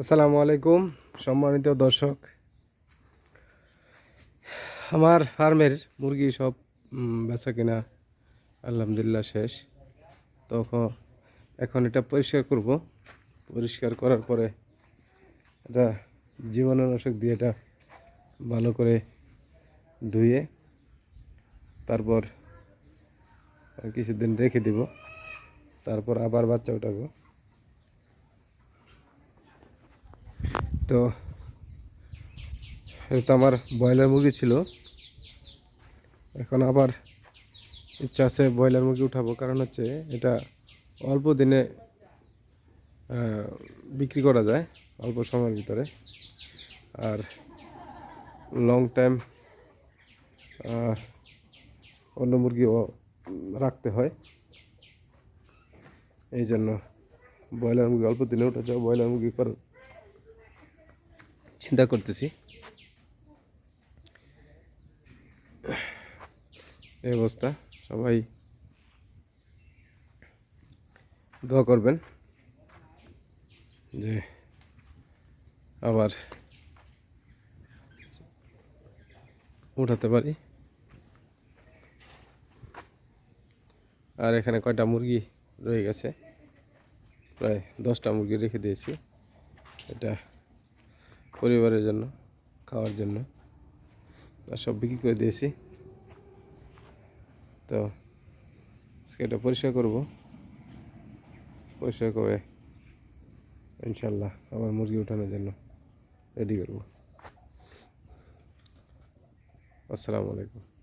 আসসালামু আলাইকুম, সম্মানিত দর্শক। আমার ফার্মের মুরগি সব বেচা কিনা, আলহামদুলিল্লাহ শেষ। তখন এখন এটা পরিষ্কার করব। পরিষ্কার করার পরে এটা জীবাণুনাশক দিয়ে এটা ভালো করে ধুয়ে তারপর কিছুদিন রেখে দিব। তারপর আবার বাচ্চা উঠাবো। তো এটা আমার ব্রয়লার মুরগি ছিল। এখন আবার ইচ্ছা আছে ব্রয়লার মুরগি উঠাবো। কারণ হচ্ছে এটা অল্প দিনে বিক্রি করা যায় অল্প সময়ের ভিতরে। আর লং টাইম অন্য মুরগিও রাখতে হয়। এই জন্য ব্রয়লার মুরগি অল্প দিনে উঠা যায় ব্রয়লার মুরগি চিন্তা করতেছি। এই অবস্থা, সবাই দোয়া করবেন যে আবার উঠাতে পারি। আর এখানে কয়টা মুরগি রয়ে গেছে? প্রায় দশটা মুরগি রেখে দিয়েছি। এটা পরিবারের জন্য, খাওয়ার জন্য। আর সব বিক্রি করে দিয়েছি। তো আজকে এটা পরিষ্কার করব। পরিষ্কার করে ইনশাল্লাহ আবার মুরগি উঠানোর জন্য রেডি করব। আসসালামু আলাইকুম।